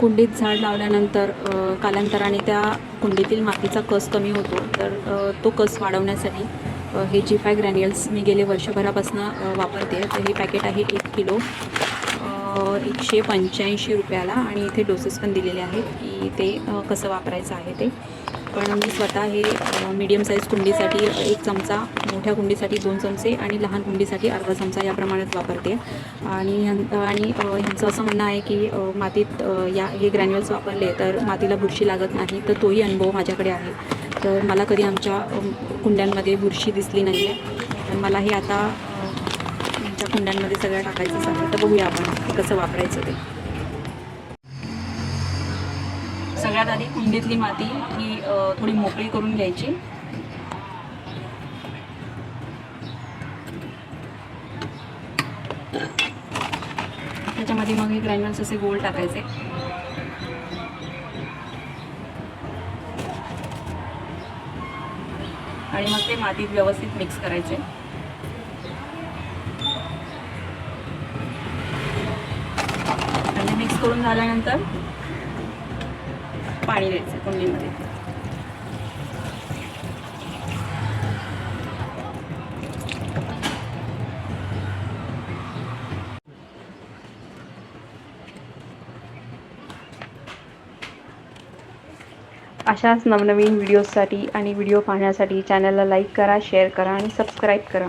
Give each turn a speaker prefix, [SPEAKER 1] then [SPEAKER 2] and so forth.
[SPEAKER 1] कुंडीत झाड लावल्यानंतर कालांतराने त्या कुंडीतील मातीचा कस कमी होतो. तर तो कस वाढवण्यासाठी हे जी फाय ग्रॅन्युअल्स मी गेले वर्षभरापासून वापरते. तर हे पॅकेट आहे एक किलो. एकशे पंच्याऐंशी रुपयाला आणि इथे डोसेस पण दिलेले आहेत की ते कसं वापरायचं आहे ते. पण मी स्वतः हे मीडियम साईज कुंडीसाठी एक चमचा मोठ्या कुंडीसाठी दोन चमचे आणि लहान कुंडीसाठी अर्धा चमचा या प्रमाणात वापरते. आणि ह्यां- आणि ह्यांचं असं म्हणणं आहे की मातीत या हे ग्रॅन्युअल्स वापरले तर मातीला बुरशी लागत नाही तर तोही अनुभव माझ्याकडे आहे. तर मला कधी आमच्या कुंड्यांमध्ये बुरशी दिसली नाही आहे तर मला हे आता आमच्या कुंड्यांमध्ये सगळं टाकायचं आहे. तर बघूया आपण कसं वापरायचं ते. सगळ्यात आधी कुंडीतली माती ही थोडी मोकळी करून घ्यायची. त्याच्यामध्ये मग हे ग्रॅन्युअल्स असे गोल टाकायचे. आणि मग ते मातीत व्यवस्थित मिक्स करायचे. आणि मिक्स करून झाल्यानंतर पाणी द्यायचं कुंडीमध्ये.
[SPEAKER 2] अशाच नवनवीन व्हिडिओजसाठी आणि व्हिडिओ पाहण्यासाठी चॅनलला लाईक करा शेअर करा आणि सबस्क्राईब करा.